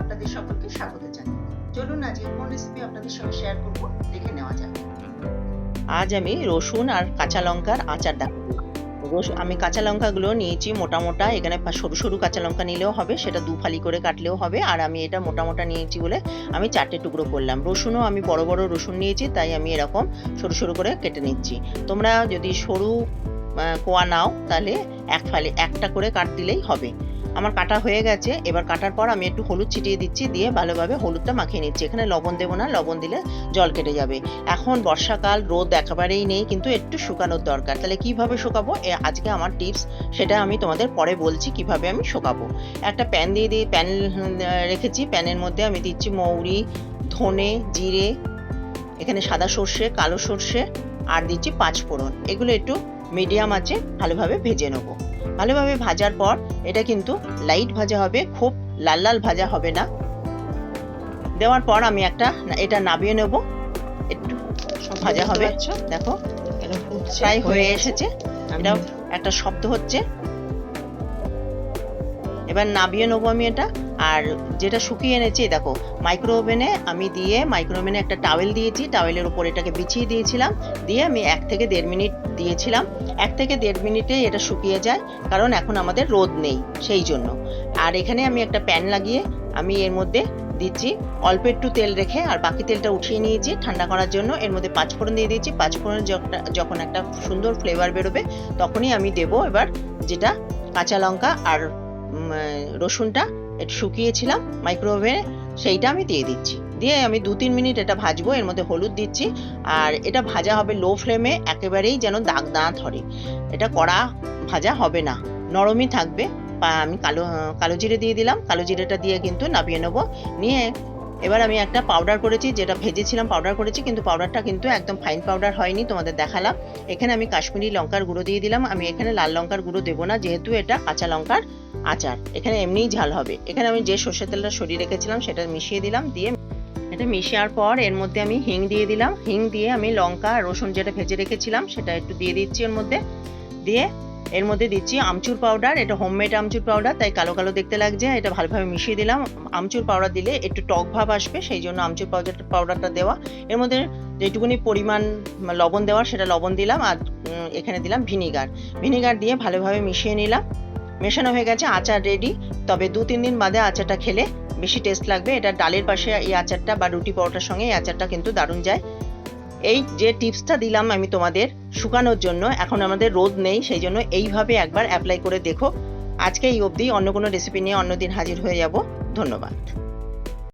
আপনাদের সকলকে স্বাগত জানাই। চলুন আজকে কোন রেসিপি আপনাদের সঙ্গে শেয়ার করব, দেখে নেওয়া যাক। আজ আমি রসুন আর কাঁচা লঙ্কার আচার দেখাবো রসুন আমি কাঁচা লঙ্কাগুলো নিয়েছি মোটা মোটা এখানে সরু সরু কাঁচা লঙ্কা নিলেও হবে, সেটা দু ফালি করে কাটলেও হবে, আর আমি এটা মোটা মোটা নিয়েছি বলে আমি চারটে টুকরো করলাম। রসুনও আমি বড় বড় রসুন নিয়েছি, তাই আমি এরকম সরু সরু করে কেটে নিচ্ছি। তোমরা যদি সরু কোয়া নাও, তাহলে এক ফালি একটা করে কাট দিলেই হবে। আমার কাটা হয়ে গেছে। এবার কাটার পর আমি একটু হলুদ ছিটিয়ে দিচ্ছি, দিয়ে ভালোভাবে হলুদটা মাখিয়ে নিচ্ছি। এখানে লবণ দেবো না, লবণ দিলে জল কেটে যাবে। এখন বর্ষাকাল, রোদ একেবারেই নেই, কিন্তু একটু শুকানোর দরকার। তাহলে কীভাবে শুকাবো? আজকে আমার টিপস, সেটা আমি তোমাদের পরে বলছি কীভাবে আমি শুকাবো। একটা প্যান দিয়ে দিয়ে প্যান রেখেছি। প্যানের মধ্যে আমি দিচ্ছি মৌরি, ধনে, জিরে, এখানে সাদা সর্ষে, কালো সর্ষে, আর দিচ্ছি পাঁচ ফোড়ন এগুলো একটু মিডিয়াম আছে ভালোভাবে ভেজে নেব। ভালোভাবে ভাজার পর এটা কিন্তু লাইট ভাজা হবে খুব লাল লাল ভাজা হবে না। দেওয়ার পর আমি একটা এটা নাবিয়ে নেব। একটু ভাজা হবে। দেখো প্রায় হয়ে এসেছে। এটা একটা শব্দ হচ্ছে। এবার নাবিয়ে নেব আমি এটা। আর যেটা শুকিয়ে এনেছি দেখো মাইক্রো ওভেনে আমি দিয়ে মাইক্রো ওভেনে একটা টাওয়েল দিয়েছি। টাওয়েলের উপর এটাকে বিছিয়ে দিয়েছিলাম। দিয়ে আমি এক থেকে দেড় মিনিট দিয়েছিলাম, এক থেকে দেড় মিনিটে এটা শুকিয়ে যায়, কারণ এখন আমাদের রোদ নেই, সেই জন্য। আর এখানে আমি একটা প্যান লাগিয়ে আমি এর মধ্যে দিচ্ছি, অল্প একটু তেল রেখে আর বাকি তেলটা উঠিয়ে নিয়েছি, ঠান্ডা করার জন্য। এর মধ্যে পাঁচফোড়ন দিয়ে দিয়েছি, পাঁচফোড়ন যখন- একটা সুন্দর ফ্লেভার বেরোবে, তখনই আমি দেবো এবার যেটা কাঁচা লঙ্কা আর রসুনটা একটু শুকিয়েছিলাম মাইক্রোওভেনে সেইটা আমি দিয়ে দিচ্ছি। দিয়ে আমি দু তিন মিনিট এটা ভাজবো, এর মধ্যে হলুদ দিচ্ছি, আর এটা ভাজা হবে লো ফ্লেমে, একেবারেই যেন দাগ না ধরে। এটা কড়া ভাজা হবে না, নরমই থাকবে। আমি কালো কালো জিরে দিয়ে দিলাম, কালো জিরেটা দিয়ে কিন্তু নাবিয়ে নেব। নিয়ে এবার আমি একটা পাউডার করেছি, যেটা ভেজেছিলাম পাউডার করেছি, কিন্তু পাউডারটা কিন্তু একদম ফাইন পাউডার হয়নি, তোমাদের দেখালাম। এখানে আমি কাশ্মীরি লঙ্কার গুঁড়ো দিয়ে দিলাম। আমি এখানে লাল লঙ্কার গুঁড়ো দেবো না, যেহেতু এটা কাঁচা লঙ্কার আচার। এখানে এমনিই ঝাল হবে। এখানে আমি যে সর্ষের তেলটা সরিয়ে রেখেছিলাম, সেটা মিশিয়ে দিলাম, দিয়ে এটা মিশিয়ে পর এর মধ্যে আমি হিং দিয়ে দিলাম। হিং দিয়ে আমি লঙ্কা, রসুন যেটা ভেজে রেখেছিলাম সেটা একটু দিয়ে দিচ্ছি এর মধ্যে। দিয়ে এর মধ্যে দিচ্ছি আমচুর পাউডার। এটা হোমমেড আমচুর পাউডার, তাই কালো কালো দেখতে লাগছে। এটা ভালোভাবে মিশিয়ে দিলাম। আমচুর পাউডার দিলে একটু টক ভাব আসবে, সেই জন্য আমচুর পাউডার পাউডারটা দেওয়া। এর মধ্যে যেটুকুনি পরিমাণ লবণ দেওয়ার সেটা লবণ দিলাম আর এখানে দিলাম ভিনিগার। ভিনিগার দিয়ে ভালোভাবে মিশিয়ে নিলাম। মেশানো হয়ে গেছে, আচার রেডি তবে দু, তিন দিন বাদে আচারটা খেলে বেশি টেস্ট লাগবে। এটা ডালের পাশে এই আচারটা বা রুটি পরোটার সঙ্গে এই আচারটা কিন্তু দারুণ যায়। এই যে টিপসটা দিলাম আমি তোমাদের শুকানোর জন্য, এখন আমাদের রোদ নেই, সেই জন্য এইভাবে একবার অ্যাপ্লাই করে দেখো। আজকে এই অবধি অন্য কোনো রেসিপি নিয়ে অন্যদিন হাজির হয়ে যাব। ধন্যবাদ।